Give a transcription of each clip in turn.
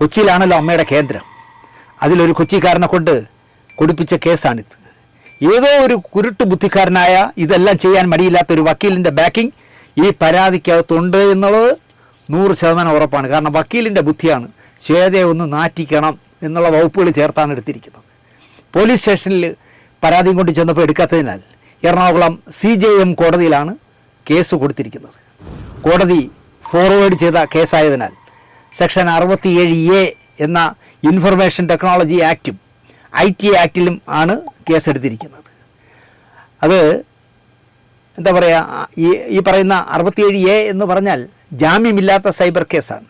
കൊച്ചിയിലാണല്ലോ അമ്മയുടെ കേന്ദ്രം. അതിലൊരു കൊച്ചിക്കാരനെ കൊണ്ട് കൊടുപ്പിച്ച കേസാണിത്. ഏതോ ഒരു കുരുട്ട് ബുദ്ധിക്കാരനായ ഇതെല്ലാം ചെയ്യാൻ മടിയില്ലാത്ത ഒരു വക്കീലിന്റെ ബാക്കിംഗ് ഈ പരാതിക്കകത്തുണ്ട് എന്നുള്ളത് നൂറ് ശതമാനം ഉറപ്പാണ്. കാരണം വക്കീലിന്റെ ബുദ്ധിയാണ് ശ്വേതയെ ഒന്ന് നാറ്റിക്കണം എന്നുള്ള വകുപ്പുകൾ ചേർത്താണ് എടുത്തിരിക്കുന്നത്. പോലീസ് സ്റ്റേഷനിൽ പരാതിയും കൊണ്ട് ചെന്നപ്പോൾ എടുക്കാത്തതിനാൽ എറണാകുളം സി ജെ എം കോടതിയിലാണ് കേസ് കൊടുത്തിരിക്കുന്നത്. കോടതി ഫോർവേഡ് ചെയ്ത കേസായതിനാൽ സെക്ഷൻ അറുപത്തിയേഴ് എ എന്ന ഇൻഫർമേഷൻ ടെക്നോളജി ആക്റ്റും ഐ ടി ആക്റ്റിലും ആണ് കേസെടുത്തിരിക്കുന്നത്. അത് എന്താ പറയുക ഈ ഈ പറയുന്ന അറുപത്തിയേഴ് എ എന്ന് പറഞ്ഞാൽ ജാമ്യമില്ലാത്ത സൈബർ കേസാണ്.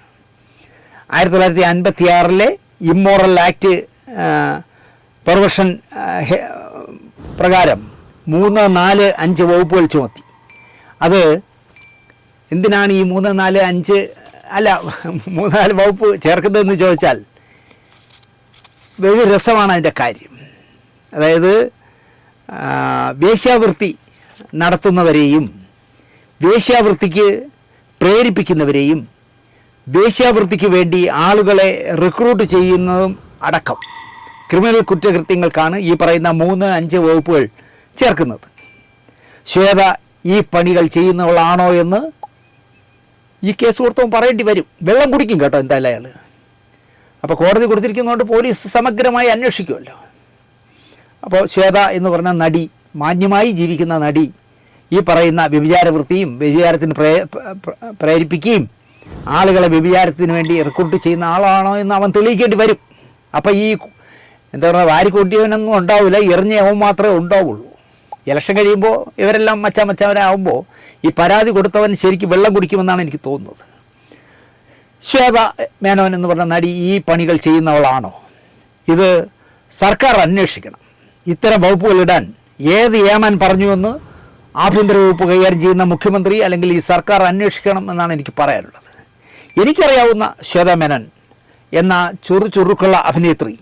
ആയിരത്തി തൊള്ളായിരത്തി അൻപത്തി ആറിലെ ഇമ്മോറൽ ആക്ട് പെർവഷൻ പ്രകാരം മൂന്ന് നാല് അഞ്ച് വകുപ്പുകൾ ചുമത്തി. അത് എന്തിനാണ് ഈ മൂന്ന് നാല് അഞ്ച് അല്ല മൂന്നാൽ നാല് വകുപ്പ് ചേർക്കുന്നതെന്ന് ചോദിച്ചാൽ വലിയ രസമാണ് അതിന്റെ കാര്യം. അതായത് വേശ്യാവൃത്തി നടത്തുന്നവരെയും വേശ്യാവൃത്തിക്ക് പ്രേരിപ്പിക്കുന്നവരെയും വേശ്യാവൃത്തിക്ക് വേണ്ടി ആളുകളെ റിക്രൂട്ട് ചെയ്യുന്നതും അടക്കം ക്രിമിനൽ കുറ്റകൃത്യങ്ങൾക്കാണ് ഈ പറയുന്ന മൂന്ന് അഞ്ച് വകുപ്പുകൾ ചേർക്കുന്നത്. ശ്വേത ഈ പണികൾ ചെയ്യുന്നവളാണോ എന്ന് ഈ കേസ് കൊടുത്തവൻ പറയേണ്ടി വരും. വെള്ളം കുടിക്കും കേട്ടോ എന്തായാലും അയാൾ. അപ്പോൾ കോടതി കൊടുത്തിരിക്കുന്നതുകൊണ്ട് പോലീസ് സമഗ്രമായി അന്വേഷിക്കുമല്ലോ. അപ്പോൾ ശ്വേത എന്ന് പറഞ്ഞ നടി മാന്യമായി ജീവിക്കുന്ന നടി ഈ പറയുന്ന വ്യഭിചാരവൃത്തിയും വ്യഭിചാരത്തിന് പ്രേ പ്രേരിപ്പിക്കുകയും ആളുകളെ വ്യഭിചാരത്തിന് വേണ്ടി റിക്രൂട്ട് ചെയ്യുന്ന ആളാണോ എന്ന് അവൻ തെളിയിക്കേണ്ടി വരും. അപ്പോൾ ഈ എന്താ പറയുക വാരിക്കൂട്ടിയവനൊന്നും ഉണ്ടാവില്ല. എറിഞ്ഞവൻ മാത്രമേ ഉണ്ടാവുള്ളൂ. ഇലക്ഷൻ കഴിയുമ്പോൾ ഇവരെല്ലാം മച്ചാ മച്ചാവരാകുമ്പോൾ ഈ പരാതി കൊടുത്തവൻ ശരിക്കും വെള്ളം കുടിക്കുമെന്നാണ് എനിക്ക് തോന്നുന്നത്. ശ്വേത മേനോൻ എന്ന് പറഞ്ഞ നടി ഈ പണികൾ ചെയ്യുന്നവളാണോ? ഇത് സർക്കാർ അന്വേഷിക്കണം. ഇത്തരം വകുപ്പുകൾ ഇടാൻ ഏത് ഏമാൻ പറഞ്ഞുവെന്ന് ആഭ്യന്തര വകുപ്പ് കൈകാര്യം ചെയ്യുന്ന മുഖ്യമന്ത്രി അല്ലെങ്കിൽ ഈ സർക്കാർ അന്വേഷിക്കണം എന്നാണ് എനിക്ക് പറയാനുള്ളത്. എനിക്കറിയാവുന്ന ശ്വേത മേനോൻ എന്ന ചുറു ചുറുക്കുള്ള അഭിനേത്രി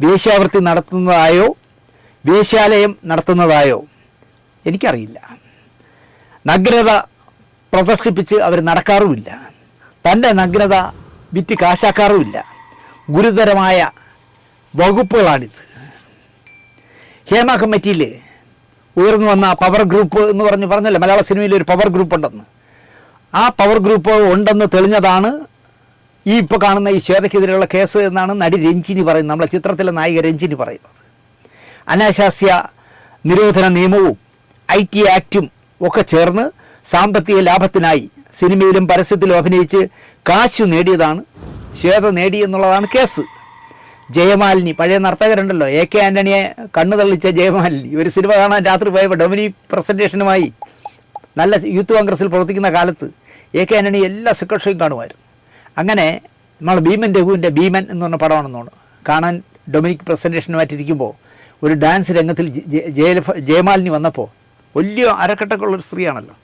വേശ്യാവൃത്തി നടത്തുന്നതായോ വേശ്യാലയം നടത്തുന്നതായോ? എനിക്കറിയില്ല. നഗ്നത പ്രദർശിപ്പിച്ച് അവർ നടക്കാറുമില്ല. തന്റെ നഗ്നത വിറ്റ് കാശാക്കാറുമില്ല. ഗുരുതരമായ വകുപ്പുകളാണിത്. ഹേമ കമ്മിറ്റിയിൽ ഉയർന്നു വന്ന പവർ ഗ്രൂപ്പ് എന്ന് പറഞ്ഞ് പറഞ്ഞല്ലോ? മലയാള സിനിമയിൽ ഒരു പവർ ഗ്രൂപ്പ് ഉണ്ടെന്ന്. ആ പവർ ഗ്രൂപ്പ് ഉണ്ടെന്ന് തെളിഞ്ഞതാണ് ഈ ഇപ്പോൾ കാണുന്ന ഈ ശ്വേതയ്ക്കെതിരെയുള്ള കേസ് എന്നാണ് നടി രഞ്ജിനി പറയുന്നത്. നമ്മളെ ചിത്രത്തിലെ നായിക രഞ്ജിനി പറയുന്നത്. അനാശാസ്യ നിരോധന നിയമവും ഐ ടി ആക്റ്റും ഒക്കെ ചേർന്ന് സാമ്പത്തിക ലാഭത്തിനായി സിനിമയിലും പരസ്യത്തിലും അഭിനയിച്ച് കാശ് നേടിയതാണ് ശ്വേത നേടിയെന്നുള്ളതാണ് കേസ്. ജയമാലിനി പഴയ നർത്തകരുണ്ടല്ലോ എ കെ ആന്റണിയെ കണ്ണു തള്ളിച്ച ജയമാലിനി. ഒരു സിനിമ കാണാൻ രാത്രി പോയപ്പോൾ ഡൊമിനി പ്രസന്റേഷനുമായി നല്ല യൂത്ത് കോൺഗ്രസ്സിൽ പ്രവർത്തിക്കുന്ന കാലത്ത് എ കെ ആന്റണി എല്ലാ സെക്കൻഡ് കാണുമായിരുന്നു. അങ്ങനെ നമ്മൾ ഭീമൻ രഘുവിന്റെ ഭീമൻ എന്ന് പറഞ്ഞ പടമാണെന്ന് തോന്നുന്നു. കാണാൻ ഡൊമിനിക് പ്രസന്റേഷനുമായിട്ടിരിക്കുമ്പോൾ ഒരു ഡാൻസ് രംഗത്തിൽ ജയമാലിനി വന്നപ്പോൾ വലിയ അരക്കെട്ടൊക്കെ ഉള്ളൊരു സ്ത്രീയാണല്ലോ.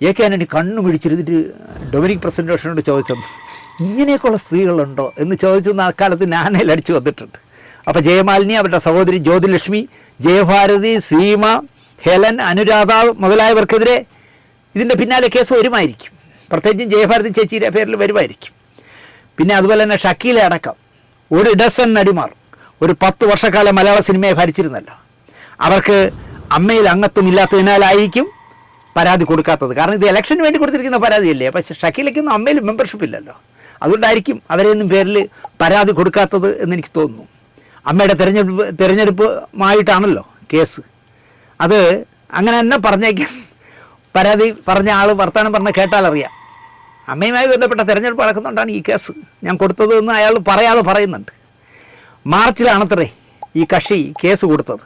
എ കെ ആന്റണി കണ്ണു പിടിച്ചിരുന്നിട്ട് ഡൊമിനിക് പ്രസന്റേഷനോട് ചോദിച്ചത് ഇങ്ങനെയൊക്കെയുള്ള സ്ത്രീകളുണ്ടോ? എന്ന് ചോദിച്ചെന്ന് അക്കാലത്ത് ഞാനേൽ അടിച്ചു വന്നിട്ടുണ്ട്. അപ്പോൾ ജയമാലിനി അവരുടെ സഹോദരി ജ്യോതിലക്ഷ്മി ജയഭാരതി സീമ ഹെലൻ അനുരാധ മുതലായവർക്കെതിരെ ഇതിന്റെ പിന്നാലെ കേസ് വരുമായിരിക്കും. പ്രത്യേകിച്ചും ജയഭാരതി ചേച്ചിയുടെ പേരിൽ വരുമായിരിക്കും. പിന്നെ അതുപോലെ തന്നെ ഷക്കീലടക്കം ഒരു ഡസൻ നടിമാർ. ഒരു പത്ത് വർഷക്കാലം മലയാള സിനിമയെ ഭരിച്ചിരുന്നല്ലോ. അവർക്ക് അമ്മയിൽ അംഗത്വം ഇല്ലാത്തതിനാലായിരിക്കും പരാതി കൊടുക്കാത്തത്. കാരണം ഇത് ഇലക്ഷന് വേണ്ടി കൊടുത്തിരിക്കുന്ന പരാതിയല്ലേ? പക്ഷേ ഷക്കീലയ്ക്കൊന്നും അമ്മയിൽ മെമ്പർഷിപ്പ് ഇല്ലല്ലോ. അതുകൊണ്ടായിരിക്കും അവരെയൊന്നും പേരിൽ പരാതി കൊടുക്കാത്തത് എന്ന് എനിക്ക് തോന്നുന്നു. അമ്മയുടെ തിരഞ്ഞെടുപ്പ് തിരഞ്ഞെടുപ്പുമായിട്ടാണല്ലോ കേസ്. അത് അങ്ങനെ തന്നെ പറഞ്ഞേക്കാൻ പരാതി പറഞ്ഞ ആൾ വർത്തമാനം പറഞ്ഞ കേട്ടാലറിയാം അമ്മയുമായി ബന്ധപ്പെട്ട തിരഞ്ഞെടുപ്പ് നടക്കുന്നുണ്ടാണ് ഈ കേസ്. ഞാൻ കൊടുത്തത് എന്ന് അയാൾ പറയാതെ പറയുന്നുണ്ട്. മാർച്ചിലാണത്രേ ഈ കക്ഷി കേസ് കൊടുത്തത്.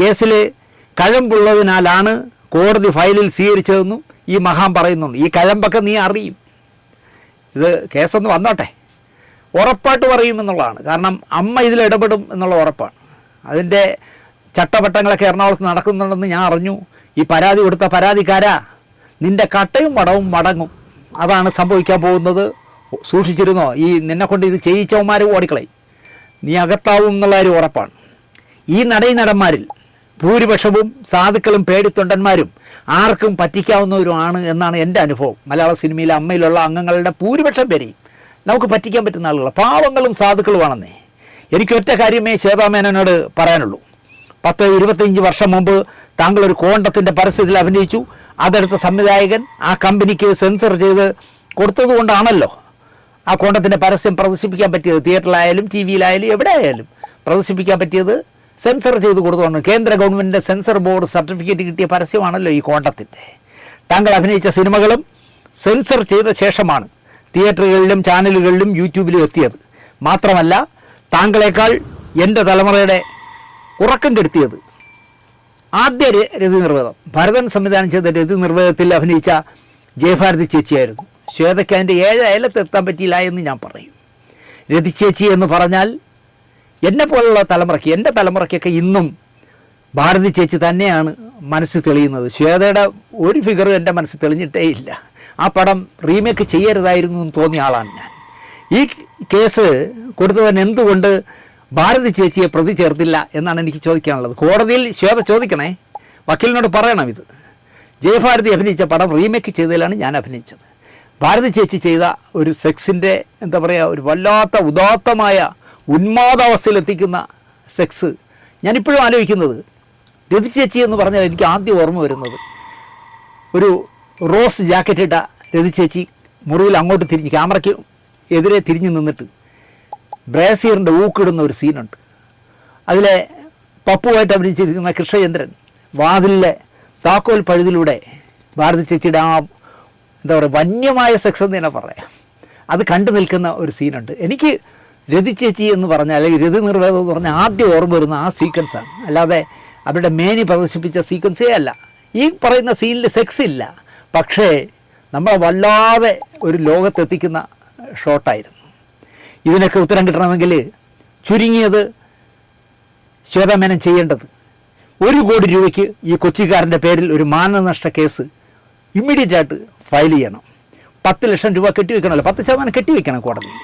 കേസിൽ കഴമ്പുള്ളതിനാലാണ് കോടതി ഫയലിൽ സ്വീകരിച്ചതെന്നും ഈ മഹാൻ പറയുന്നുണ്ട്. ഈ കഴമ്പൊക്കെ നീ അറിയും. ഇത് കേസൊന്ന് വന്നോട്ടെ. ഉറപ്പായിട്ട് പറയുമെന്നുള്ളതാണ് കാരണം അമ്മ ഇതിൽ ഇടപെടും എന്നുള്ള ഉറപ്പാണ്. അതിന്റെ ചട്ടവട്ടങ്ങളൊക്കെ എറണാകുളത്ത് നടക്കുന്നുണ്ടെന്ന് ഞാൻ അറിഞ്ഞു. ഈ പരാതി കൊടുത്ത പരാതിക്കാരാ. നിന്റെ കട്ടയും വടവും മടങ്ങും. അതാണ് സംഭവിക്കാൻ പോകുന്നത്. സൂക്ഷിച്ചിരുന്നോ? ഈ നിന്നെക്കൊണ്ട് ഇത് ചെയ്യിച്ചവന്മാർ ഓടിക്കളയും. നീ അകത്താവും എന്നുള്ള കാര്യം ഉറപ്പാണ്. ഈ നടീനടന്മാരിൽ ഭൂരിപക്ഷവും സാധുക്കളും പേടിത്തൊണ്ടന്മാരും ആർക്കും പറ്റിക്കാവുന്നവരുമാണ് എന്നാണ് എന്റെ അനുഭവം. മലയാള സിനിമയിലെ അമ്മയിലുള്ള അംഗങ്ങളുടെ ഭൂരിപക്ഷം പേരെയും നമുക്ക് പറ്റിക്കാൻ പറ്റുന്ന ആളുകൾ പാവങ്ങളും സാധുക്കളുമാണെന്നേ. എനിക്ക് ഒറ്റ കാര്യമേ ശ്വേതാമേനോട് പറയാനുള്ളൂ. പത്ത് ഇരുപത്തഞ്ച് വർഷം മുമ്പ് താങ്കൾ ഒരു കോണ്ടത്തിന്റെ പരസ്യത്തിൽ അഭിനയിച്ചു. അതെടുത്ത സംവിധായകൻ ആ കമ്പനിക്ക് സെൻസർ ചെയ്ത് കൊടുത്തതുകൊണ്ടാണല്ലോ ആ കോണ്ടത്തിന്റെ പരസ്യം പ്രദർശിപ്പിക്കാൻ പറ്റിയത് തിയേറ്ററിലായാലും ടി വിയിലായാലും എവിടെ ആയാലും പ്രദർശിപ്പിക്കാൻ പറ്റിയത് സെൻസർ ചെയ്ത് കൊടുത്തോണ്ട് കേന്ദ്ര ഗവൺമെന്റിന്റെ സെൻസർ ബോർഡ് സർട്ടിഫിക്കറ്റ് കിട്ടിയ പരസ്യമാണല്ലോ ഈ കോണ്ടത്തിന്റെ താങ്കൾ അഭിനയിച്ച സിനിമകളും സെൻസർ ചെയ്ത ശേഷമാണ് തിയേറ്ററുകളിലും ചാനലുകളിലും യൂട്യൂബിലും എത്തിയത്. മാത്രമല്ല താങ്കളെക്കാൾ എന്റെ തലമുറയുടെ ഉറക്കം കെടുത്തിയത്. ആദ്യ രതി നിർവേദം. ഭരതൻ സംവിധാനം ചെയ്ത രതി നിർവേദത്തിൽ അഭിനയിച്ച ജയഭാരതി ചേച്ചിയായിരുന്നു. ശ്വേതയ്ക്ക് അതിന്റെ ഏഴ് അയലത്ത് എത്താൻ പറ്റിയില്ല എന്ന് ഞാൻ പറയും. രതിച്ചേച്ചി ചേച്ചി എന്ന് പറഞ്ഞാൽ എന്നെ പോലുള്ള തലമുറയ്ക്ക് എന്റെ തലമുറയ്ക്കൊക്കെ ഇന്നും ഭാരതി ചേച്ചി തന്നെയാണ് മനസ്സ് തെളിയുന്നത്. ശ്വേതയുടെ ഒരു ഫിഗറും എന്റെ മനസ്സ് തെളിഞ്ഞിട്ടേ ഇല്ല. ആ പടം റീമേക്ക് ചെയ്യരുതായിരുന്നു എന്ന് തോന്നിയ ആളാണ് ഞാൻ. ഈ കേസ് കൊടുത്തവൻ എന്തുകൊണ്ട് ഭാരതി ചേച്ചിയെ പ്രതി ചേർത്തില്ല എന്നാണ് എനിക്ക് ചോദിക്കാനുള്ളത്. കോടതിയിൽ ശ്വേത ചോദിക്കണേ. വക്കീലിനോട് പറയണം ഇത്. ജയഭാരതി അഭിനയിച്ച പടം റീമേക്ക് ചെയ്തതിലാണ് ഞാൻ അഭിനയിച്ചത്. ഭാരതി ചേച്ചി ചെയ്ത ഒരു സെക്സിന്റെ എന്താ പറയുക ഒരു വല്ലാത്ത ഉദാത്തമായ ഉന്മാദാവസ്ഥയിലെത്തിക്കുന്ന സെക്സ് ഞാനിപ്പോഴും ആലോചിക്കുന്നത്. രതി ചേച്ചി എന്ന് പറഞ്ഞാൽ എനിക്ക് ആദ്യം ഓർമ്മ വരുന്നത്. ഒരു റോസ് ജാക്കറ്റ് ഇട്ട രതി ചേച്ചി മുറിയിൽ അങ്ങോട്ട് തിരിഞ്ഞ് ക്യാമറയ്ക്ക് എതിരെ തിരിഞ്ഞ് നിന്നിട്ട് ബ്രേസിയറിന്റെ ഊക്കിടുന്ന ഒരു സീനുണ്ട്. അതിലെ പപ്പുമായിട്ട് അഭിനയിച്ചിരിക്കുന്ന കൃഷ്ണചന്ദ്രൻ വാതിലിലെ താക്കോൽ പഴുതിലൂടെ ഭാരതി ചേച്ചിയുടെ ആ എന്താ പറയുക വന്യമായ സെക്സ് എന്ന് തന്നെ പറയാം. അത് കണ്ടു നിൽക്കുന്ന ഒരു സീനുണ്ട് എനിക്ക് രതി ചേച്ചി എന്ന് പറഞ്ഞാൽ അല്ലെങ്കിൽ രതി നിർവേദം എന്ന് പറഞ്ഞാൽ ആദ്യം ഓർമ്മ വരുന്ന ആ സീക്വൻസാണ് അല്ലാതെ അവരുടെ മേനി പ്രദർശിപ്പിച്ച സീക്വൻസേ അല്ല. ഈ പറയുന്ന സീനിൽ സെക്സ് ഇല്ല. പക്ഷേ നമ്മളെ വല്ലാതെ ഒരു ലോകത്തെത്തിക്കുന്ന ഷോട്ടായിരുന്നു ഇതിനൊക്കെ ഉത്തരം കിട്ടണമെങ്കിൽ ചുരുങ്ങിയത് ശ്വേതമേനം ചെയ്യേണ്ടത്. ഒരു കോടി രൂപയ്ക്ക് ഈ കൊച്ചിക്കാരന്റെ പേരിൽ ഒരു മാനനഷ്ട കേസ് ഇമ്മീഡിയറ്റ് ആയിട്ട് ഫയൽ ചെയ്യണം. പത്ത് ലക്ഷം രൂപ കെട്ടിവെക്കണമല്ലോ. പത്ത് ശതമാനം കെട്ടിവെക്കണം കോടതിയിൽ.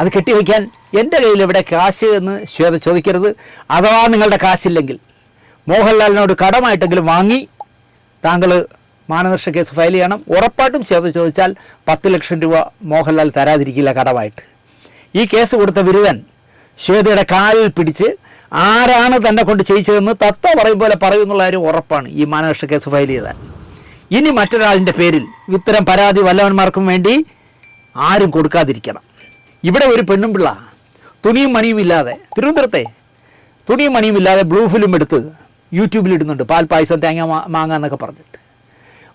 അത് കെട്ടിവെക്കാൻ എന്റെ കയ്യിൽ ഇവിടെ കാശ് എന്ന് ശ്വേത ചോദിക്കരുത്. അഥവാ നിങ്ങളുടെ കാശില്ലെങ്കിൽ. മോഹൻലാലിനോട് കടമായിട്ടെങ്കിലും വാങ്ങി താങ്കൾ മാനനഷ്ട കേസ് ഫയൽ ചെയ്യണം. ഉറപ്പായിട്ടും ശ്വേത ചോദിച്ചാൽ പത്ത് ലക്ഷം രൂപ മോഹൻലാൽ തരാതിരിക്കില്ല കടമായിട്ട്. ഈ കേസ് കൊടുത്ത ബിരുദൻ ശ്വേതയുടെ കാലിൽ പിടിച്ച് ആരാണ് തന്നെ കൊണ്ട് ചെയ്യിച്ചതെന്ന് തത്ത പറയും പോലെ പറയും എന്നുള്ള കാര്യം ഉറപ്പാണ്. ഈ മാനനഷ്ട കേസ് ഫയൽ ചെയ്താൽ. ഇനി മറ്റൊരാളിന്റെ പേരിൽ ഇത്തരം പരാതി വല്ലവന്മാർക്കും വേണ്ടി ആരും കൊടുക്കാതിരിക്കണം. ഇവിടെ ഒരു പെണ്ണും പിള്ള തുണിയും മണിയും ഇല്ലാതെ തിരുവനന്തപുരത്തെ തുണിയും മണിയും ഇല്ലാതെ ബ്ലൂ ഫിലിം എടുത്ത് യൂട്യൂബിൽ ഇടുന്നുണ്ട്. പാൽ പായസം തേങ്ങ മാങ്ങ എന്നൊക്കെ പറഞ്ഞിട്ട്.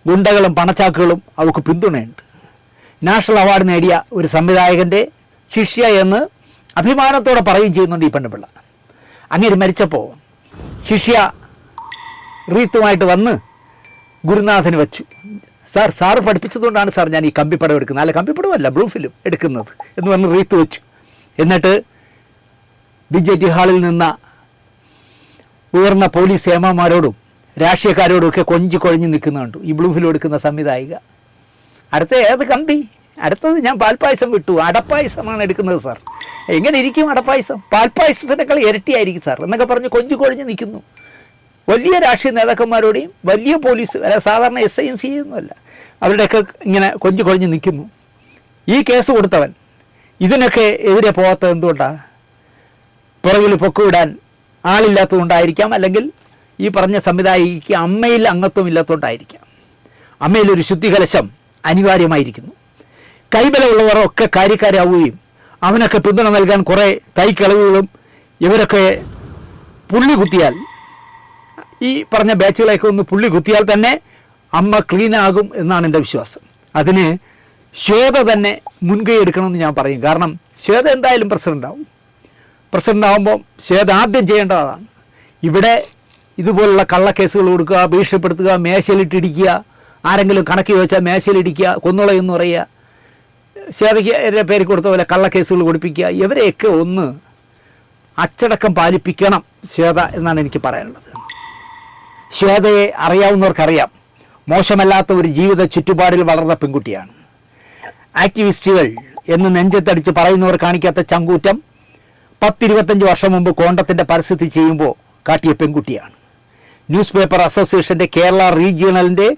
ഗുണ്ടകളും പണച്ചാക്കുകളും അവർക്ക് പിന്തുണയുണ്ട്. നാഷണൽ അവാർഡ് നേടിയ ഒരു സംവിധായകന്റെ ശിഷ്യ എന്ന് അഭിമാനത്തോടെ പറയുകയും ചെയ്യുന്നുണ്ട് ഈ പെണ്ണുപിള്ള അങ്ങനെ മരിച്ചപ്പോൾ ശിഷ്യ റീത്തുമായിട്ട് വന്ന് ഗുരുനാഥന് വെച്ചു. സാർ സാറ് പഠിപ്പിച്ചതുകൊണ്ടാണ് സാർ ഞാൻ ഈ കമ്പിപ്പടം എടുക്കുന്നത്. അല്ല കമ്പിപ്പടമല്ല ബ്ലൂ ഫിലിം എടുക്കുന്നത് എന്ന് പറഞ്ഞ് റീത്ത് വെച്ചു. എന്നിട്ട് ബി ജെ ടി ഹാളിൽ നിന്ന ഉയർന്ന പോലീസ് ഏമാമാരോടും രാഷ്ട്രീയക്കാരോടും ഒക്കെ കൊഞ്ചി കൊഴഞ്ഞു നിൽക്കുന്നുണ്ട് ഈ ബ്ലൂ ഫിലിം എടുക്കുന്ന സംവിധായിക. അടുത്ത ഏത് കമ്പി? അടുത്തത് ഞാൻ പാൽപ്പായസം വിട്ടു. അടപ്പായസമാണ് എടുക്കുന്നത് സാർ. എങ്ങനെ ഇരിക്കും അടപ്പായസം? പാൽപ്പായസത്തിനേക്കാൾ ഇരട്ടിയായിരിക്കും സാർ എന്നൊക്കെ പറഞ്ഞ് കൊഞ്ചു കൊഴിഞ്ഞ് നിൽക്കുന്നു. വലിയ രാഷ്ട്രീയ നേതാക്കന്മാരോടെയും വലിയ പോലീസ് അല്ല സാധാരണ എസ് ഐ എം സി ഒന്നുമല്ല അവരുടെയൊക്കെ ഇങ്ങനെ കൊഞ്ചു കൊഴിഞ്ഞ് നിൽക്കുന്നു. ഈ കേസ് കൊടുത്തവൻ ഇതിനൊക്കെ എതിരെ പോകാത്തത് എന്തുകൊണ്ടാണ് പുറകിൽ പൊക്കുവിടാൻ ആളില്ലാത്തതുകൊണ്ടായിരിക്കാം അല്ലെങ്കിൽ ഈ പറഞ്ഞ സംവിധായിക്ക് അമ്മയിൽ അംഗത്വം ഇല്ലാത്തതുകൊണ്ടായിരിക്കാം. അമ്മയിൽ ഒരു ശുദ്ധികലശം അനിവാര്യമായിരിക്കുന്നു. കൈബലമുള്ളവർ ഒക്കെ കാര്യക്കാരാവുകയും അവനൊക്കെ പിന്തുണ നൽകാൻ കുറേ തൈക്കളവുകളും ഇവരൊക്കെ പുള്ളി കുത്തിയാൽ ഈ പറഞ്ഞ ബാച്ചുകളെയൊക്കെ ഒന്ന് പുള്ളി കുത്തിയാൽ തന്നെ അമ്മ ക്ലീനാകും എന്നാണ് എന്റെ വിശ്വാസം. അതിന് ശ്വേത തന്നെ മുൻകൈ എടുക്കണമെന്ന് ഞാൻ പറയും. കാരണം ശ്വേത എന്തായാലും പ്രസിഡന്റ് ആവും. പ്രസിഡന്റ് ആകുമ്പോൾ ശ്വേത ആദ്യം ചെയ്യേണ്ടതാണ്. ഇവിടെ ഇതുപോലുള്ള കള്ളക്കേസുകൾ കൊടുക്കുക ഭീഷണിപ്പെടുത്തുക മേശയിലിട്ടിടിക്കുക ആരെങ്കിലും കണക്ക് ചോദിച്ചാൽ മേശയിലിടിക്കുക കൊന്നുളയെന്ന് പറയുക ശ്വേതയ്ക്ക് പേര് കൊടുത്ത പോലെ കള്ളക്കേസുകൾ കൊടുപ്പിക്കുക ഇവരെയൊക്കെ ഒന്ന് അച്ചടക്കം പാലിപ്പിക്കണം ശ്വേത എന്നാണ് എനിക്ക് പറയാനുള്ളത്. ശ്വേതയെ അറിയാവുന്നവർക്കറിയാം. മോശമല്ലാത്ത ഒരു ജീവിത ചുറ്റുപാടിൽ വളർന്ന പെൺകുട്ടിയാണ്. ആക്ടിവിസ്റ്റുകൾ എന്ന് നെഞ്ചത്തടിച്ച് പറയുന്നവർ കാണിക്കാത്ത ചങ്കൂറ്റം പത്തിരുപത്തഞ്ച് വർഷം മുമ്പ് കോണ്ടത്തിന്റെ പരിസ്ഥിതി ചെയ്യുമ്പോൾ കാട്ടിയ പെൺകുട്ടിയാണ്. ന്യൂസ് പേപ്പർ അസോസിയേഷന്റെ കേരള റീജിയണലിന്റെ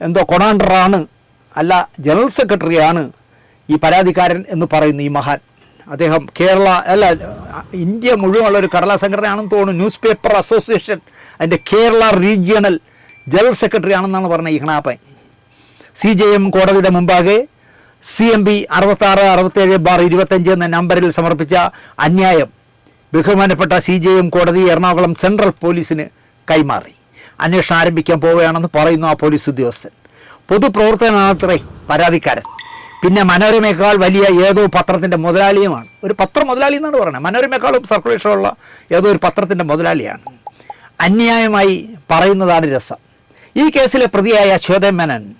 എന്തോ കൊണാണ്ടറാണ് അല്ല ജനറൽ സെക്രട്ടറിയാണ് ഈ പരാതിക്കാരൻ എന്ന് പറയുന്നു ഈ മഹാൻ. അദ്ദേഹം കേരള അല്ല ഇന്ത്യ മുഴുവനുള്ള ഒരു കടലാ സംഘടനയാണെന്ന് തോന്നുന്നു ന്യൂസ് പേപ്പർ അസോസിയേഷൻ. അതിന്റെ കേരള റീജിയണൽ ജനറൽ സെക്രട്ടറി ആണെന്നാണ് പറഞ്ഞത് ഇഹ്നാപ്പൻ സി ജെ എം കോടതിയുടെ മുമ്പാകെ സി എം ബി അറുപത്താറ് അറുപത്തേഴ് ബാർ ഇരുപത്തഞ്ച് എന്ന നമ്പറിൽ സമർപ്പിച്ച അന്യായം ബഹുമാനപ്പെട്ട സി ജെ എം കോടതി എറണാകുളം സെൻട്രൽ പോലീസിന് കൈമാറി. അന്വേഷണം ആരംഭിക്കാൻ പോവുകയാണെന്ന് പറയുന്നു ആ പോലീസ് ഉദ്യോഗസ്ഥൻ. പൊതുപ്രവർത്തനാണത്രേ പരാതിക്കാരൻ. പിന്നെ മനോരമയേക്കാൾ വലിയ ഏതോ പത്രത്തിന്റെ മുതലാളിയുമാണ്. ഒരു പത്രം മുതലാളി എന്നാണ് പറയുന്നത് മനോരമയേക്കാളും സർക്കുലേഷനുള്ള ഏതോ ഒരു പത്രത്തിന്റെ മുതലാളിയാണ്. അന്യായമായി പറയുന്നതാണ് രസം. ഈ കേസിലെ പ്രതിയായ ശ്വേത മേനൻ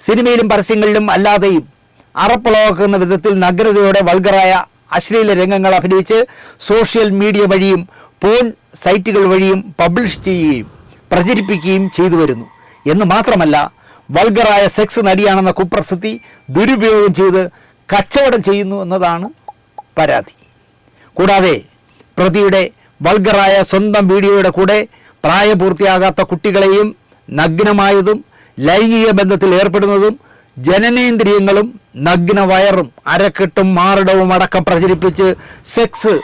സിനിമയിലും പരസ്യങ്ങളിലും അല്ലാതെയും അറപ്പുളവാക്കുന്ന വിധത്തിൽ നഗ്നതയോടെ വൾഗറായ അശ്ലീല രംഗങ്ങൾ അഭിനയിച്ച് സോഷ്യൽ മീഡിയ വഴിയും പോൺ സൈറ്റുകൾ വഴിയും പബ്ലിഷ് ചെയ്യുകയും പ്രചരിപ്പിക്കുകയും ചെയ്തു വരുന്നു. എന്ന് മാത്രമല്ല വൾഗറായ സെക്സ് നടിയാണെന്ന കുപ്രസിദ്ധി ദുരുപയോഗം ചെയ്ത് കച്ചവടം ചെയ്യുന്നു എന്നതാണ് പരാതി. കൂടാതെ പ്രതിയുടെ വൾഗറായ സ്വന്തം വീഡിയോയുടെ കൂടെ പ്രായപൂർത്തിയാകാത്ത കുട്ടികളെയും നഗ്നമായതും ലൈംഗിക ബന്ധത്തിൽ ഏർപ്പെടുന്നതും ജനനേന്ദ്രിയങ്ങളും നഗ്ന വയറും അരക്കെട്ടും മാറിടവും അടക്കം പ്രചരിപ്പിച്ച് സെക്സ്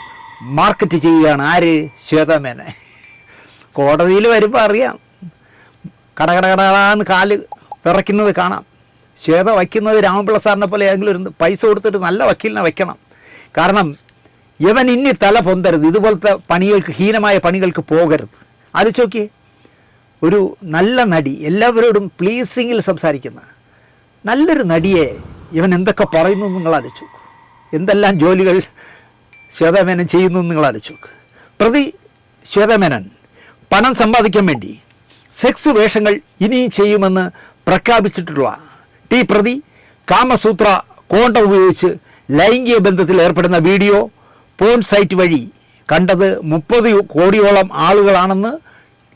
മാർക്കറ്റ് ചെയ്യുകയാണ്. ആര്? ശ്വേതമേനെ കോടതിയിൽ വരുമ്പോൾ അറിയാം. കടകട കടകടാന്ന് കാൽ വിറയ്ക്കുന്നത് കാണാം. ശ്വേത വയ്ക്കുന്നത് രാമപിള്ള സാറിനെ പോലെ ഏതെങ്കിലും ഒരു പൈസ കൊടുത്തിട്ട് നല്ല വക്കീലിനെ വയ്ക്കണം. കാരണം ഇവൻ ഇനി തല പൊന്തരുത്. ഇതുപോലത്തെ പണികൾക്ക് ഹീനമായ പണികൾക്ക് പോകരുത്. ആലോചിച്ച് നോക്കിയേ. ഒരു നല്ല നടി എല്ലാവരോടും പ്ലീസിങ്ങിൽ സംസാരിക്കുന്ന നല്ലൊരു നടിയെ ഇവൻ എന്തൊക്കെ പറയുന്നു നിങ്ങൾ ആലോചിച്ചു എന്തെല്ലാം ജോലികൾ ശ്വേതാമേനൻ ചെയ്യുന്നു നിങ്ങൾ ആലോചിച്ചു. പ്രതി ശ്വേതാമേനൻ പണം സമ്പാദിക്കാൻ വേണ്ടി സെക്സ് വേഷങ്ങൾ ഇനിയും ചെയ്യുമെന്ന് പ്രഖ്യാപിച്ചിട്ടുള്ള ടി പ്രതി കാമസൂത്ര കോണ്ട ഉപയോഗിച്ച് ലൈംഗിക ബന്ധത്തിൽ ഏർപ്പെടുന്ന വീഡിയോ പോൺ സൈറ്റ് വഴി കണ്ടത് മുപ്പത് കോടിയോളം ആളുകളാണെന്ന്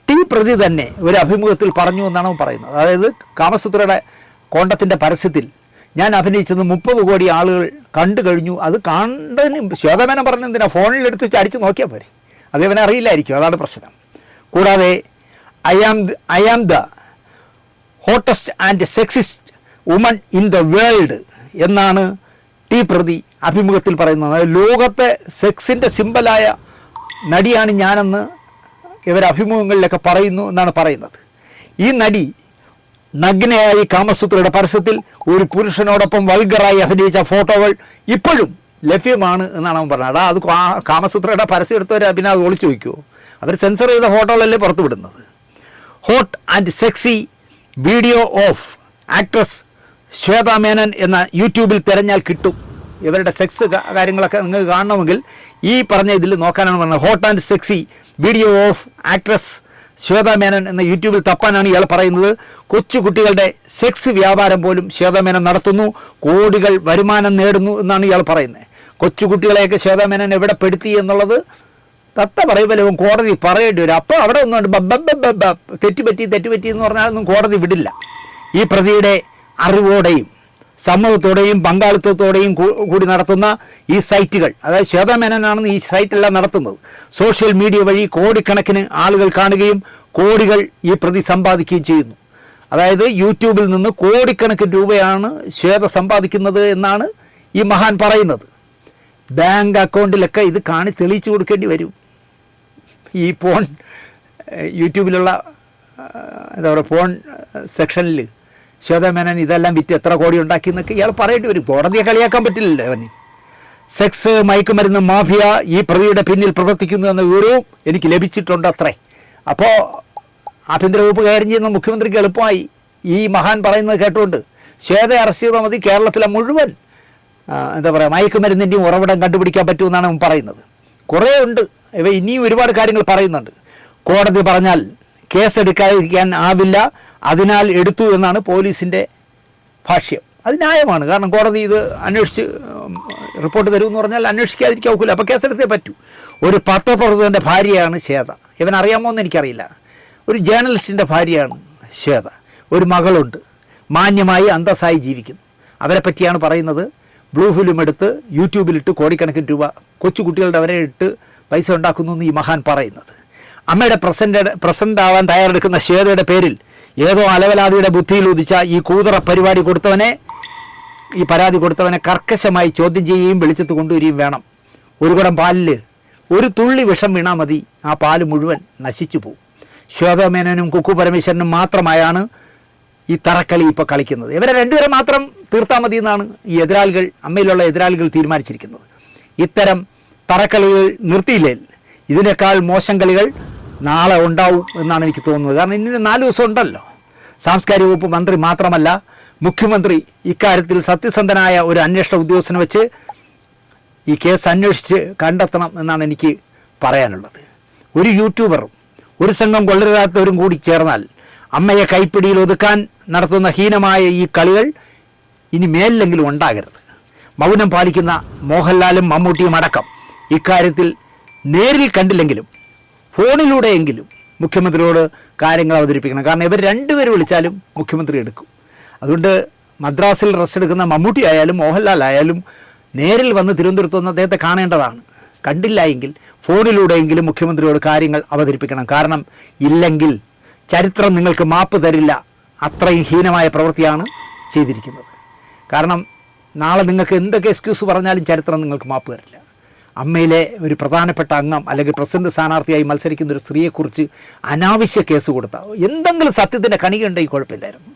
ടി പ്രതി തന്നെ ഒരു അഭിമുഖത്തിൽ പറഞ്ഞു എന്നാണ് പറയുന്നത്. അതായത് കാമസൂത്രയുടെ കോണ്ടത്തിന്റെ പരസ്യത്തിൽ ഞാൻ അഭിനയിച്ചത് മുപ്പത് കോടി ആളുകൾ കണ്ടു കഴിഞ്ഞു. അത് കണ്ടതിന് ശ്വേതമേനം പറഞ്ഞെന്തിനാ ഫോണിലെടുത്ത് വെച്ച് അടിച്ചു നോക്കിയാൽ പോരെ. അത് അറിയില്ലായിരിക്കും. അതാണ് പ്രശ്നം. കൂടാതെ I am I am the hottest and sexiest woman in the world എന്നാണ് ടി പ്രതി അഭിമുഖത്തിൽ പറയുന്നത്. ലോകത്തെ സെക്സിന്റെ സിമ്പലായ നടിയാണ് ഞാനെന്ന് ഇവർ അഭിമുഖങ്ങളിലൊക്കെ പറയുന്നു എന്നാണ് പറയുന്നത്. ഈ നടി നഗ്നയായി കാമസൂത്രയുടെ പരസ്യത്തിൽ ഒരു പുരുഷനോടൊപ്പം വൾഗറായി അഭിനയിച്ച ഫോട്ടോകൾ ഇപ്പോഴും ലഭ്യമാണ് എന്നാണ് അവൻ പറഞ്ഞത്. അതാ കാമസൂത്രയുടെ പരസ്യം എടുത്തവർ പിന്നെ അത് ഒളിച്ചു വയ്ക്കുമോ അവർ സെൻസർ ചെയ്ത ഫോട്ടോകളല്ലേ പുറത്തു വിടുന്നത്. Hot and sexy video of actress Shweta Menon എന്ന യൂട്യൂബിൽ തിരഞ്ഞാൽ കിട്ടും. ഇവരുടെ സെക്സ് കാര്യങ്ങളൊക്കെ നിങ്ങൾക്ക് കാണണമെങ്കിൽ ഈ പറഞ്ഞ ഇതിൽ നോക്കാനാണ് പറഞ്ഞത്. Hot and sexy video of actress Shweta Menon എന്ന യൂട്യൂബിൽ തപ്പാനാണ് ഇയാൾ പറയുന്നത്. കൊച്ചു കുട്ടികളുടെ സെക്സ് വ്യാപാരം പോലും ശ്വേത മേനൻ നടത്തുന്നു. കോടികൾ വരുമാനം നേടുന്നു എന്നാണ് ഇയാൾ പറയുന്നത്. കൊച്ചു കുട്ടികളെയൊക്കെ ശ്വേത മേനൻ എവിടെ പെടുത്തി എന്നുള്ളത് തത്ത പറയുമ്പോൾ കോടതി പറയേണ്ടി വരും. അപ്പോൾ അവിടെ ഒന്നും തെറ്റുപറ്റി തെറ്റുപറ്റി എന്ന് പറഞ്ഞാൽ ഒന്നും കോടതി വിടില്ല. ഈ പ്രതിയുടെ അറിവോടെയും സമ്മതത്തോടെയും പങ്കാളിത്തത്തോടെയും കൂടി നടത്തുന്ന ഈ സൈറ്റുകൾ. അതായത് ശ്വേതാമേനനാണെന്ന് ഈ സൈറ്റെല്ലാം നടത്തുന്നത്. സോഷ്യൽ മീഡിയ വഴി കോടിക്കണക്കിന് ആളുകൾ കാണുകയും കോടികൾ ഈ പ്രതി സമ്പാദിക്കുകയും ചെയ്യുന്നു. അതായത് യൂട്യൂബിൽ നിന്ന് കോടിക്കണക്കിന് രൂപയാണ് ശ്വേത സമ്പാദിക്കുന്നത് എന്നാണ് ഈ മഹാൻ പറയുന്നത്. ബാങ്ക് അക്കൗണ്ടിലൊക്കെ ഇത് കാണി തെളിയിച്ചു കൊടുക്കേണ്ടി വരും. ഈ ഫോൺ യൂട്യൂബിലുള്ള എന്താ പറയുക ഫോൺ സെക്ഷനിൽ ശ്വേതമേനൻ ഇതെല്ലാം വിറ്റ് എത്ര കോടി ഉണ്ടാക്കി എന്നൊക്കെ ഇയാൾ പറയേണ്ടി വരും. കോടതിയെ കളിയാക്കാൻ പറ്റില്ലല്ലോ അവന്. സെക്സ് മയക്കുമരുന്ന് മാഫിയ ഈ പ്രതിയുടെ പിന്നിൽ പ്രവർത്തിക്കുന്നു എന്ന വിവരവും എനിക്ക് ലഭിച്ചിട്ടുണ്ട് അത്രേ അപ്പോൾ ആഭ്യന്തര വകുപ്പ് കൈകാര്യം ചെയ്യുന്ന മുഖ്യമന്ത്രിക്ക് എളുപ്പമായി. ഈ മഹാൻ പറയുന്നത് കേട്ടുകൊണ്ട് ശ്വേത അറസ്റ്റ് ചെയ്താൽ മതി. കേരളത്തിലെ മുഴുവൻ എന്താ പറയുക മയക്കുമരുന്നിന്റെയും ഉറവിടം കണ്ടുപിടിക്കാൻ പറ്റുമെന്നാണ് പറയുന്നത്. കുറേ ഉണ്ട്. ഇവ ഇനിയും ഒരുപാട് കാര്യങ്ങൾ പറയുന്നുണ്ട്. കോടതി പറഞ്ഞാൽ കേസെടുക്കാതിരിക്കാൻ ആവില്ല. അതിനാൽ എടുത്തു എന്നാണ് പോലീസിന്റെ ഭാഷ്യം. അത് ന്യായമാണ്. കാരണം കോടതി ഇത് അന്വേഷിച്ച് റിപ്പോർട്ട് തരുമെന്ന് പറഞ്ഞാൽ അന്വേഷിക്കാതിരിക്കാൻ ഒക്കില്ല. അപ്പോൾ കേസെടുത്തേ പറ്റൂ. ഒരു പത്രപ്രവർത്തകന്റെ ഭാര്യയാണ് ശ്വേത. ഇവൻ അറിയാമോ എന്ന് എനിക്കറിയില്ല. ഒരു ജേർണലിസ്റ്റിന്റെ ഭാര്യയാണ് ശ്വേത. ഒരു മകളുണ്ട്. മാന്യമായി അന്തസ്സായി ജീവിക്കുന്നു. അവരെ പറ്റിയാണ് പറയുന്നത്. ബ്ലൂ ഫിലിം എടുത്ത് യൂട്യൂബിലിട്ട് കോടിക്കണക്കിന് രൂപ കൊച്ചു കുട്ടികളുടെ അവരെ ഇട്ട് പൈസ ഉണ്ടാക്കുന്നു എന്ന് ഈ മഹാൻ പറയുന്നത്. അമ്മയുടെ പ്രസന്റ് പ്രസന്റ് ആവാൻ തയ്യാറെടുക്കുന്ന ശ്വേതയുടെ പേരിൽ ഏതോ അലവലാതിയുടെ ബുദ്ധിയിൽ ഉദിച്ച ഈ കൂതറ പരിപാടി കൊടുത്തവനെ ഈ പരാതി കൊടുത്തവനെ കർക്കശമായി ചോദ്യം ചെയ്യുകയും വെളിച്ചത്ത് കൊണ്ടുവരികയും വേണം. ഒരു കുടം പാലിൽ ഒരു തുള്ളി വിഷം വീണാൽ മതി. ആ പാൽ മുഴുവൻ നശിച്ചു പോകും ശ്വേതമേനനും കുക്കു പരമേശ്വരനും മാത്രമായാണ് ഈ തറക്കളി ഇപ്പോൾ കളിക്കുന്നത്. ഇവരെ രണ്ടുപേരെ മാത്രം തീർത്താൽ മതി എന്നാണ് ഈ എതിരാളികൾ അമ്മയിലുള്ള എതിരാളികൾ തീരുമാനിച്ചിരിക്കുന്നത്. ഇത്തരം തറക്കളികൾ നിർത്തിയില്ലേ? ഇതിനേക്കാൾ മോശം കളികൾ നാളെ ഉണ്ടാവും എന്നാണ് എനിക്ക് തോന്നുന്നത്. കാരണം ഇനി നാല് ദിവസം ഉണ്ടല്ലോ. സാംസ്കാരിക വകുപ്പ് മന്ത്രി മാത്രമല്ല മുഖ്യമന്ത്രി ഇക്കാര്യത്തിൽ സത്യസന്ധനായ ഒരു അന്വേഷണ ഉദ്യോഗസ്ഥനെ വെച്ച് ഈ കേസ് അന്വേഷിച്ച് കണ്ടെത്തണം എന്നാണ് എനിക്ക് പറയാനുള്ളത്. ഒരു യൂട്യൂബറും ഒരു സംഘം കൊള്ളരുതാത്തവരും കൂടി ചേർന്നാൽ അമ്മയെ കൈപ്പിടിയിൽ ഒതുക്കാൻ നടത്തുന്ന ഹീനമായ ഈ കളികൾ ഇനി മേലിലെങ്കിലും ഉണ്ടാകരുത്. മൗനം പാലിക്കുന്ന മോഹൻലാലും മമ്മൂട്ടിയും അടക്കം ഇക്കാര്യത്തിൽ നേരിൽ കണ്ടില്ലെങ്കിലും ഫോണിലൂടെയെങ്കിലും മുഖ്യമന്ത്രിയോട് കാര്യങ്ങൾ അവതരിപ്പിക്കണം. കാരണം ഇവർ രണ്ടുപേരും വിളിച്ചാലും മുഖ്യമന്ത്രി എടുക്കും. അതുകൊണ്ട് മദ്രാസിൽ റെസ്റ്റ് എടുക്കുന്ന മമ്മൂട്ടി ആയാലും മോഹൻലാൽ ആയാലും നേരിൽ വന്ന് തിരുവനന്തപുരത്ത് വന്ന് അദ്ദേഹത്തെ കാണേണ്ടതാണ്. കണ്ടില്ല എങ്കിൽ ഫോണിലൂടെയെങ്കിലും മുഖ്യമന്ത്രിയോട് കാര്യങ്ങൾ അവതരിപ്പിക്കണം. കാരണം ഇല്ലെങ്കിൽ ചരിത്രം നിങ്ങൾക്ക് മാപ്പ് തരില്ല. അത്രയും ഹീനമായ പ്രവൃത്തിയാണ് ചെയ്തിരിക്കുന്നത്. കാരണം നാളെ നിങ്ങൾക്ക് എന്തൊക്കെ എക്സ്ക്യൂസ് പറഞ്ഞാലും ചരിത്രം നിങ്ങൾക്ക് മാപ്പ് തരില്ല. അമ്മയിലെ ഒരു പ്രധാനപ്പെട്ട അംഗം അല്ലെങ്കിൽ പ്രസിഡന്റ് സ്ഥാനാർത്ഥിയായി മത്സരിക്കുന്ന ഒരു സ്ത്രീയെക്കുറിച്ച് അനാവശ്യ കേസ് കൊടുത്ത എന്തെങ്കിലും സത്യത്തിന്റെ കണികയുണ്ടെങ്കിൽ കുഴപ്പമില്ലായിരുന്നു.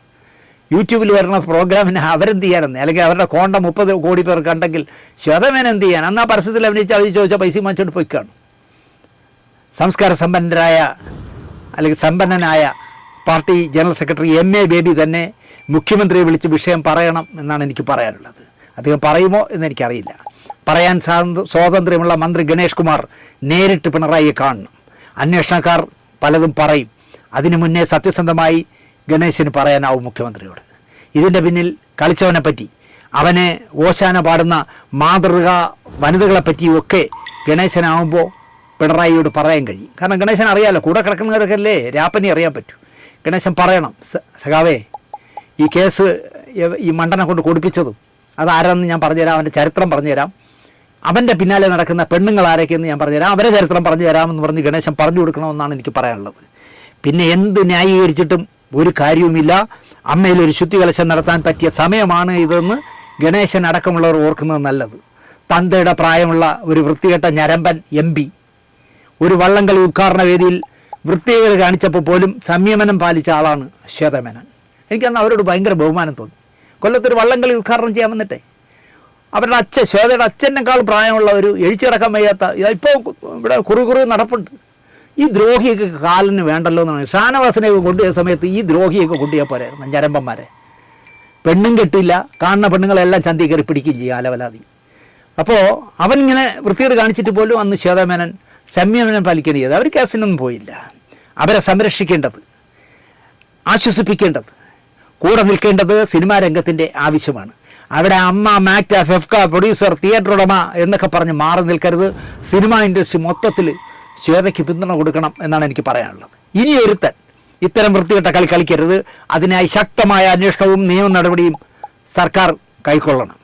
യൂട്യൂബിൽ വരുന്ന പ്രോഗ്രാമിന് അവരെന്ത് ചെയ്യാനെന്ന് അല്ലെങ്കിൽ അവരുടെ കോണ്ട മുപ്പത് കോടി പേർ കണ്ടെങ്കിൽ ശ്വതമേന എന്ത് ചെയ്യാൻ അന്ന് പരസ്യത്തിൽ അഭിനയിച്ച് അവർ ചോദിച്ചാൽ പൈസ വാങ്ങിച്ചുകൊണ്ട് പോയിക്കാണ് സംസ്കാര സമ്പന്നരായ അല്ലെങ്കിൽ സമ്പന്നനായ party general secretary M A Baby തന്നെ മുഖ്യമന്ത്രിയെ വിളിച്ച് വിഷയം പറയണം എന്നാണ് എനിക്ക് പറയാനുള്ളത്. അദ്ദേഹം പറയുമോ എന്ന് എനിക്കറിയില്ല. പറയാൻ സ്വാതന്ത്ര്യമുള്ള മന്ത്രി ഗണേഷ് കുമാർ നേരിട്ട് പിണറായിയെ കാണണം അന്വേഷണക്കാർ പലതും പറയും. അതിനു മുന്നേ സത്യസന്ധമായി ഗണേശിന് പറയാനാവും മുഖ്യമന്ത്രിയോട്. ഇതിന്റെ പിന്നിൽ കളിച്ചവനെ പറ്റി അവനെ ഓശാന പാടുന്ന മാതൃക വനിതകളെ പറ്റിയും ഒക്കെ ഗണേശനാവുമ്പോൾ പിണറായിയോട് പറയാൻ കഴിയും. കാരണം ഗണേശൻ അറിയാമല്ലോ കൂടെ കിടക്കുന്നവരൊക്കെ രാപ്പനി അറിയാൻ പറ്റൂ. ഗണേശൻ പറയണം "സ- സഖാവേ ഈ കേസ് ഈ മണ്ടനെ കൊണ്ട് കൊടുപ്പിച്ചതും അതാരാണെന്ന് ഞാൻ പറഞ്ഞുതരാം അവന്റെ ചരിത്രം പറഞ്ഞുതരാം. അവന്റെ പിന്നാലെ നടക്കുന്ന പെണ്ണുങ്ങൾ ആരൊക്കെയെന്ന് ഞാൻ പറഞ്ഞുതരാം. അവരെ ചരിത്രം പറഞ്ഞു തരാമെന്ന് പറഞ്ഞ് ഗണേശൻ പറഞ്ഞു കൊടുക്കണമെന്നാണ് എനിക്ക് പറയാനുള്ളത്. പിന്നെ എന്ത് ന്യായീകരിച്ചിട്ടും ഒരു കാര്യവുമില്ല. അമ്മയിൽ ഒരു ശുദ്ധി കലശം നടത്താൻ പറ്റിയ സമയമാണ് ഇതെന്ന് ഗണേശൻ അടക്കമുള്ളവർ ഓർക്കുന്നത് നല്ലത്. തന്തയുടെ പ്രായമുള്ള ഒരു വൃത്തികെട്ട ഞരമ്പൻ എം പി. ഒരു വള്ളംകളി ഉദ്ഘാടന വേദിയിൽ വൃത്തികേട് കാണിച്ചപ്പോൾ പോലും സംയമനം പാലിച്ച ആളാണ് ശ്വേതമേനൻ എനിക്കന്ന് അവരോട് ഭയങ്കര ബഹുമാനം തോന്നി. കൊല്ലത്തൊരു വള്ളംകളി ഉദ്ഘാടനം ചെയ്യാൻ വന്നിട്ടേ അവരുടെ അച്ഛൻ ശ്വേതയുടെ അച്ഛനേക്കാൾ പ്രായമുള്ള ഒരു എഴിച്ചു കിടക്കാൻ വയ്യാത്ത ഇപ്പോൾ ഇവിടെ കുറു കുറു നടപ്പുണ്ട്. ഈ ദ്രോഹിയൊക്കെ കാലിന് വേണ്ടല്ലോ എന്നാണ്. ഷാനവാസനെയൊക്കെ കൊണ്ടുപോയ സമയത്ത് ഈ ദ്രോഹിയൊക്കെ കൊണ്ടുപോയാൽ പോരായിരുന്നു ഞരമ്പന്മാരെ. പെണ്ണും കെട്ടില്ല കാണുന്ന പെണ്ണുങ്ങളെല്ലാം ചന്തി കയറി പിടിക്കുകയും ചെയ്യും അലവലാതി അപ്പോൾ അവൻ ഇങ്ങനെ വൃത്തികേട് കാണിച്ചിട്ട് പോലും അന്ന് ശ്വേതമേനൻ സംയമനം പാലിക്കേണ്ടി ചെയ്ത് അവർ കേസിനൊന്നും പോയില്ല. അവരെ സംരക്ഷിക്കേണ്ടത് ആശ്വസിപ്പിക്കേണ്ടത് കൂടെ നിൽക്കേണ്ടത് സിനിമാ രംഗത്തിന്റെ ആവശ്യമാണ്. അവിടെ അമ്മ മാക്ട ഫെഫ്ക പ്രൊഡ്യൂസർ തിയേറ്റർ ഉടമ എന്നൊക്കെ പറഞ്ഞ് മാറി നിൽക്കരുത്. സിനിമാ ഇൻഡസ്ട്രി മൊത്തത്തിൽ ശ്വേതയ്ക്ക് പിന്തുണ കൊടുക്കണം എന്നാണ് എനിക്ക് പറയാനുള്ളത്. ഇനി ഒരുത്തൻ ഇത്തരം വൃത്തികെട്ട കളി കളിക്കരുത്. അതിനായി ശക്തമായ അന്വേഷണവും നിയമ നടപടിയും സർക്കാർ കൈക്കൊള്ളണം.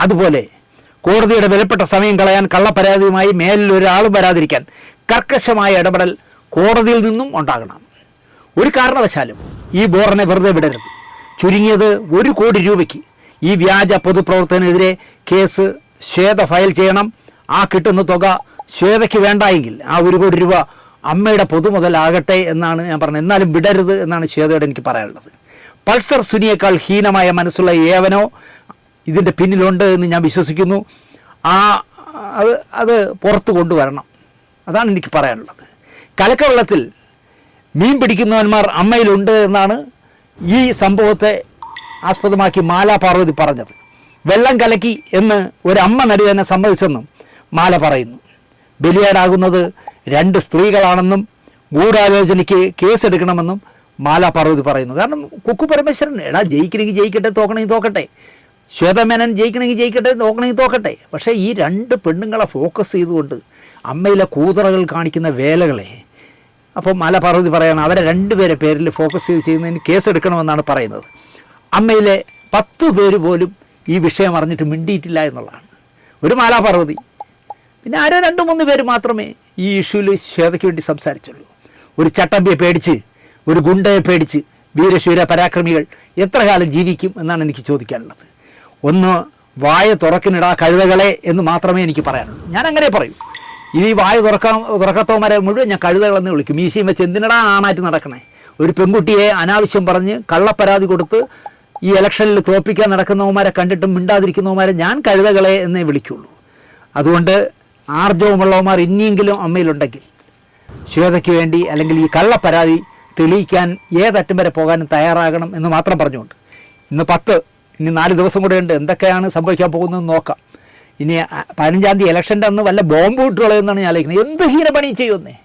അതുപോലെ കോടതിയുടെ വിലപ്പെട്ട സമയം കളയാൻ കള്ളപ്പരാതിയുമായി മേലിൽ ഒരാളും വരാതിരിക്കാൻ കർക്കശമായ ഇടപെടൽ കോടതിയിൽ നിന്നും ഉണ്ടാകണം. ഒരു കാരണവശാലും ഈ ബോറിനെ വെറുതെ വിടരുത്. ചുരുങ്ങിയത് ഒരു കോടി രൂപയ്ക്ക് ഈ വ്യാജ പൊതുപ്രവർത്തനെതിരെ കേസ് ശ്വേത ഫയൽ ചെയ്യണം. ആ കിട്ടുന്ന തുക ശ്വേതയ്ക്ക് വേണ്ടായെങ്കിൽ ആ ഒരു കോടി രൂപ അമ്മയുടെ പൊതുമുതലാകട്ടെ എന്നാണ് ഞാൻ പറഞ്ഞത്. എന്നാലും വിടരുത് എന്നാണ് ശ്വേതയോട് എനിക്ക് പറയാനുള്ളത്. പൾസർ സുനിയേക്കാൾ ഹീനമായ മനസ്സുള്ള ഏവനോ ഇതിന്റെ പിന്നിലുണ്ട് എന്ന് ഞാൻ വിശ്വസിക്കുന്നു. ആ അത് അത് പുറത്തു കൊണ്ടുവരണം. അതാണ് എനിക്ക് പറയാനുള്ളത്. കലക്കവെള്ളത്തിൽ മീൻ പിടിക്കുന്നവന്മാർ അമ്മയിലുണ്ട് എന്നാണ് ഈ സംഭവത്തെ ആസ്പദമാക്കി മാല പാർവതി പറഞ്ഞത്. വെള്ളം കലക്കി എന്ന് ഒരമ്മ നടി തന്നെ സമ്മതിച്ചെന്നും മാല പറയുന്നു. ബലിയാടാകുന്നത് രണ്ട് സ്ത്രീകളാണെന്നും ഗൂഢാലോചനയ്ക്ക് കേസെടുക്കണമെന്നും മാല പാർവതി പറയുന്നു. കാരണം കുക്കു പരമേശ്വരൻ എടാ ജയിക്കണമെങ്കിൽ ജയിക്കട്ടെ തോക്കണമെങ്കിൽ തോക്കട്ടെ. ശ്വേതമേനൻ ജയിക്കണമെങ്കിൽ ജയിക്കട്ടെ തോക്കണമെങ്കിൽ തോക്കട്ടെ. പക്ഷേ ഈ രണ്ട് പെണ്ണുങ്ങളെ ഫോക്കസ് ചെയ്തുകൊണ്ട് അമ്മയിലെ കൂതറകൾ കാണിക്കുന്ന വേലകളെ അപ്പോൾ മാല പാർവതി പറയുകയാണ് അവരെ രണ്ടുപേരെ പേരിൽ ഫോക്കസ് ചെയ്ത് ചെയ്യുന്നതിന് കേസെടുക്കണമെന്നാണ് പറയുന്നത്. അമ്മയിലെ പത്ത് പേര് പോലും ഈ വിഷയം അറിഞ്ഞിട്ട് മിണ്ടിയിട്ടില്ല എന്നുള്ളതാണ്. ഒരു മാലാപർവതി. പിന്നെ ആരോ രണ്ട് മൂന്ന് പേര് മാത്രമേ ഈ ഇഷ്യൂവിൽ ശ്വേതയ്ക്ക് വേണ്ടി സംസാരിച്ചുള്ളൂ. ഒരു ചട്ടമ്പിയെ പേടിച്ച് ഒരു ഗുണ്ടയെ പേടിച്ച് വീരശൂര പരാക്രമികൾ എത്ര കാലം ജീവിക്കും എന്നാണ് എനിക്ക് ചോദിക്കാനുള്ളത്. ഒന്ന് വായ തുറക്കിനിടാ കഴുതകളെ എന്ന് മാത്രമേ എനിക്ക് പറയാനുള്ളൂ. ഞാൻ അങ്ങനെ പറയൂ. ഈ വായ തുറക്കാൻ തുറക്കത്തോമാരെ മുഴുവൻ ഞാൻ കഴുതകളെന്ന് വിളിക്കും. മീശയും വെച്ച് എന്തിനടാ ആണായിട്ട് നടക്കണേ? ഒരു പെൺകുട്ടിയെ അനാവശ്യം പറഞ്ഞ് കള്ളപ്പരാതി കൊടുത്ത് ഈ ഇലക്ഷനിൽ തോൽപ്പിക്കാൻ നടക്കുന്നവന്മാരെ കണ്ടിട്ടും മിണ്ടാതിരിക്കുന്നവന്മാരെ ഞാൻ കഴുതകളെ എന്നേ വിളിക്കുള്ളൂ. അതുകൊണ്ട് ആർജവമുള്ളവന്മാർ ഇനിയെങ്കിലും അമ്മയിലുണ്ടെങ്കിൽ ശ്വേതയ്ക്ക് വേണ്ടി അല്ലെങ്കിൽ ഈ കള്ള പരാതി തെളിയിക്കാൻ ഏതറ്റം വരെ പോകാനും തയ്യാറാകണം എന്ന് മാത്രം പറഞ്ഞുകൊണ്ട്. ഇന്ന് പത്ത് ഇനി നാല് ദിവസം കൂടെ ഉണ്ട്. എന്തൊക്കെയാണ് സംഭവിക്കാൻ പോകുന്നതെന്ന് നോക്കാം. ഇനി പതിനഞ്ചാം തീയതി ഇലക്ഷന്റെ അന്ന് വല്ല ബോംബ് ഇട്ടുകളെന്നാണ് ഞാൻ ആലോചിക്കുന്നത്. എന്ത് ഹീനപണി ചെയ്യുന്നേ?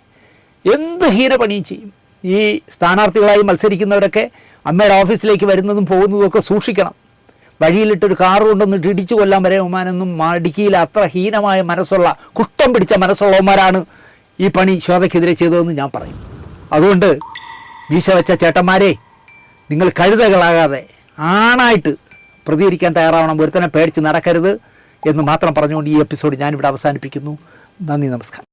എന്ത് ഹീനപണിയും ചെയ്യും? ഈ സ്ഥാനാർത്ഥികളായി മത്സരിക്കുന്നവരൊക്കെ അമ്മയുടെ ഓഫീസിലേക്ക് വരുന്നതും പോകുന്നതും ഒക്കെ സൂക്ഷിക്കണം. വഴിയിലിട്ടൊരു കാറ് കൊണ്ടൊന്നിട്ട് ഇടിച്ചു കൊല്ലാൻ വരെ ഉമാനൊന്നും ഇടുക്കിയിൽ അത്ര ഹീനമായ മനസ്സുള്ള കുഷ്ടം പിടിച്ച മനസ്സുള്ളവന്മാരാണ് ഈ പണി ശോധയ്ക്കെതിരെ ചെയ്തതെന്ന് ഞാൻ പറയും. അതുകൊണ്ട് വീശ വെച്ച ചേട്ടന്മാരെ നിങ്ങൾ കഴുതകളാകാതെ ആണായിട്ട് പ്രതികരിക്കാൻ തയ്യാറാവണം. ഒരുത്തനെ പേടിച്ച് നടക്കരുത് എന്ന് മാത്രം പറഞ്ഞുകൊണ്ട് ഈ എപ്പിസോഡ് ഞാനിവിടെ അവസാനിപ്പിക്കുന്നു. നന്ദി നമസ്കാരം.